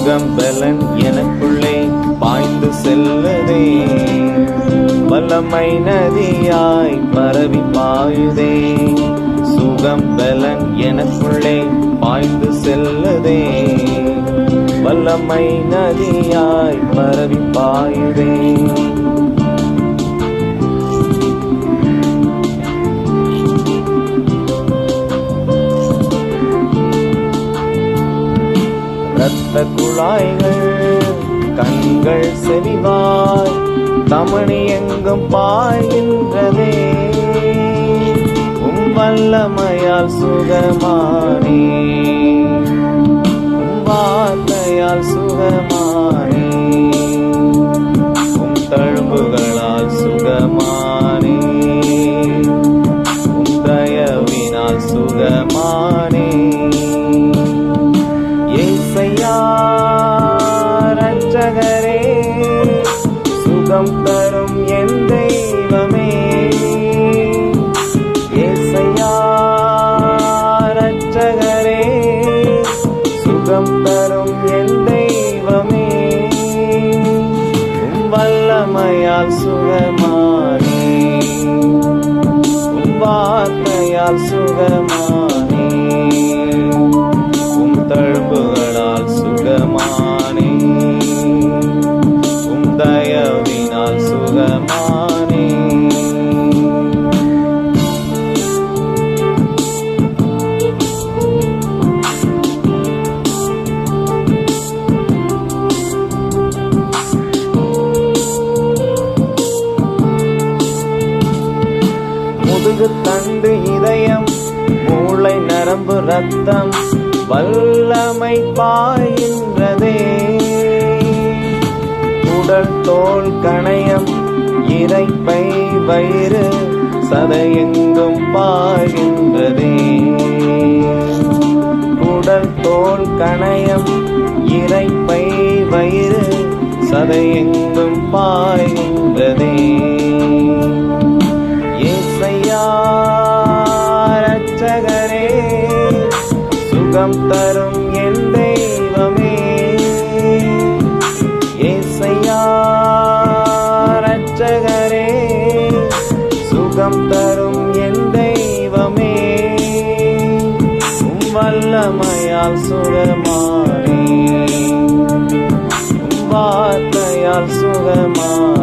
சுகம்பலன் எனக்குள்ளே பாய்ந்து செல்லதே வல்லமை நதியாய் பரவி பாயுதே. சுகம் பலன் எனக்குள்ளே பாய்ந்து செல்லதே வல்லமை நதியாய் பரவி பாயுதே. இரத்த குழாய்கள் கண்கள் செவிவாய் தமணி எங்கும் பாய்கின்றதே. உம் வல்லமையால் சுகமானே. உம் வார்த்தையால் சுகமானே சுகம் தரும் என் தெய்வமே. ரட்சகரே சுகம் தரும் என் தெய்வமே. வல்லமையால் சுகமானே. வார்த்தையால் சுகமா முதுகு தண்டு இதயம் மூளை நரம்பு ரத்தம் வல்லமை பாய்கின்றதே. உடல் தோல் கணையம் இறைப்பை வயிறு சதையெங்கும் பாய்கின்றதே. உடல் தோல் கணையம் இறைப்பை வயிறு சதையெங்கும் பாய்கின்ற சுகம் தரும் என் தெய்வமே. ஏசையா ரட்சகரே சுகம் தரும் என் தெய்வமே. வல்லமையால் சுகமானே. வார்த்தையால் சுகமான